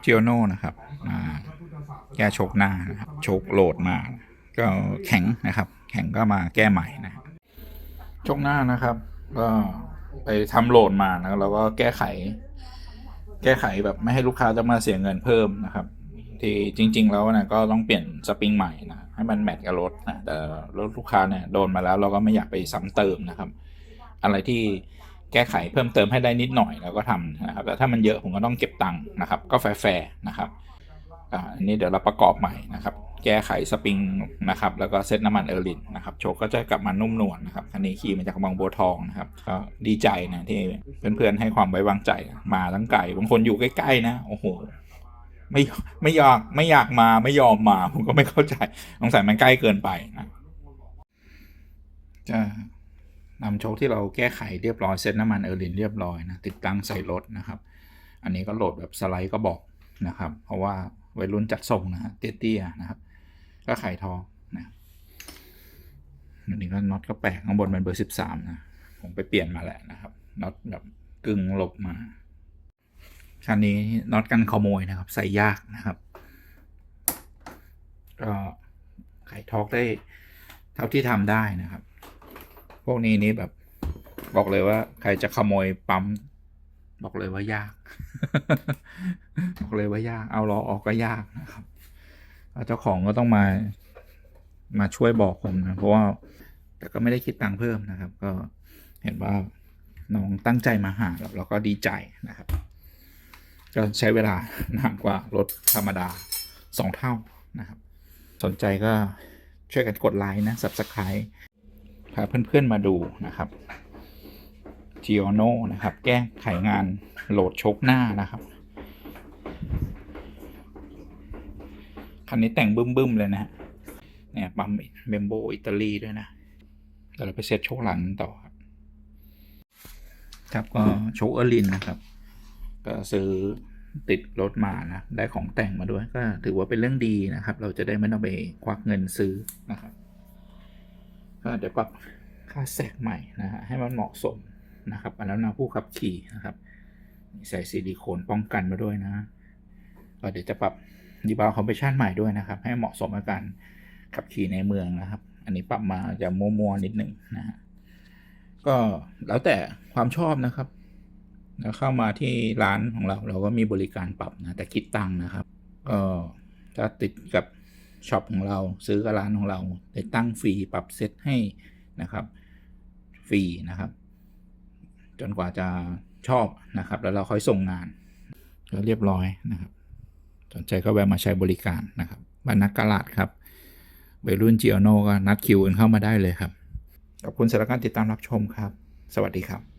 เจียโนนะครับมาแก้โชกหน้านะครับโชกโหลดมา ก็แข็งนะครับ แข็งก็มาแก้ใหม่นะโชกหน้านะครับ ก็ไปทำโหลดมานะแล้วก็แก้ไข แก้ไขแบบไม่ให้ลูกค้าต้องมาเสียเงินเพิ่มนะครับ ที่จริง ๆ แล้วนะก็ต้องเปลี่ยนสปริงใหม่นะให้มันแมทกับรถนะแต่รถลูกค้าเนี่ยโดนมาแล้วเราก็ไม่อยากไปซ้ำเติมนะครับ อะไรที่ แก้ไขเพิ่มเติมให้ได้นิดหน่อยเราก็ทำนะครับแต่ถ้ามันเยอะผมก็ต้องเก็บตังค์นะครับก็แฟร์ๆนะครับอันนี้เดี๋ยวเราประกอบใหม่นะครับ แก้ไขสปริงนะครับ แล้วก็เซตน้ำมันเออร์ลินนะครับ โชคก็จะกลับมานุ่มนวลนะครับคันนี้ขี่มาจากบางบัวทองนะครับก็ดีใจนะที่เพื่อนๆให้ความไว้วางใจมาตั้งไกลบางคนอยู่ใกล้ๆนะ โอ้โห ไม่ไม่อยากไม่อยากมาไม่ยอมมา ผมก็ไม่เข้าใจสงสัยมันใกล้เกินไปนะจะ นำโชคที่เราแก้ไขเรียบร้อยเซ็ตน้ำมันเออร์ลินเรียบร้อยนะติดตั้งใส่รถนะครับ อันนี้ก็โหลดแบบสไลด์ก็บอกนะครับ เพราะว่าวัยรุ่นจัดส่งนะฮะเตี้ยๆนะครับ ก็ไขทองนะอันนี้ก็น็อตก็แปลกข้างบนเป็นเบอร์สิบสามนะผมไปเปลี่ยนมาแหละนะครับน็อตแบบกึ่งหลบมาคันนี้น็อตกันขโมยนะครับ ใส่ยากนะครับก็ไขทอกได้เท่าที่ทำได้นะครับ วกนี้นี่แบบ บอกเลยว่า ใครจะขโมยปั๊ม บอกเลยว่ายาก บอกเลยว่ายาก เอาล้อออกก็ยากนะครับเจ้าของก็ต้องมา มาช่วยบอกผมนะ เพราะว่า แต่ก็ไม่ได้คิดตังค์เพิ่มนะครับ ก็เห็นว่าน้องตั้งใจมาหาแล้วเราก็ดีใจนะครับ ก็ใช้เวลานานกว่ารถธรรมดาสองเท่านะครับ สนใจก็ช่วยกันกดไลค์นะ Subscribe พาเพื่อนๆมาดูนะครับ g i o n o นะครับ แก้ไขงานโหลดชกหน้านะครับ คันนี้แต่งบึ้มๆเลยนะฮะเนี่ยปั๊มเมมโบอิตาลีด้วยนะเดี๋ยวเราไปเซตโชคหลังต่อครับ ครับก็โชคเออร์ลินนะครับ ก็ซื้อติดรถมานะ ได้ของแต่งมาด้วย ก็ถือว่าเป็นเรื่องดีนะครับ เราจะได้ไม่ต้องไปควักเงินซื้อนะครับ เดี๋ยวปรับค่าแสกใหม่นะฮะให้มันเหมาะสมนะครับอันนั้นนะผู้ขับขี่นะครับ ใส่ซิลิโคนป้องกันมาด้วยนะก็เดี๋ยวจะปรับดีบาร์คอมเพรสชันใหม่ด้วยนะครับ ให้เหมาะสมกับการขับขี่ในเมืองนะครับ อันนี้ปรับมาจะมัวๆนิดหนึ่งนะฮะก็แล้วแต่ความชอบนะครับแล้วเข้ามาที่ร้านของเราเราก็มีบริการปรับนะแต่คิดตังค์นะครับก็ถ้าติดกับ ช็อปของเราซื้อกับร้านของเราได้ตั้งฟรีปรับเซตให้นะครับฟรีนะครับ จนกว่าจะชอบนะครับ แล้วเราค่อยส่งงานก็เรียบร้อยนะครับ สนใจก็แวะมาใช้บริการนะครับบ้านนักกลาดครับวัยรุ่นจีโอโนก็นัดคิวกันเข้ามาได้เลยครับ ขอบคุณสำหรับการติดตามรับชมครับ สวัสดีครับ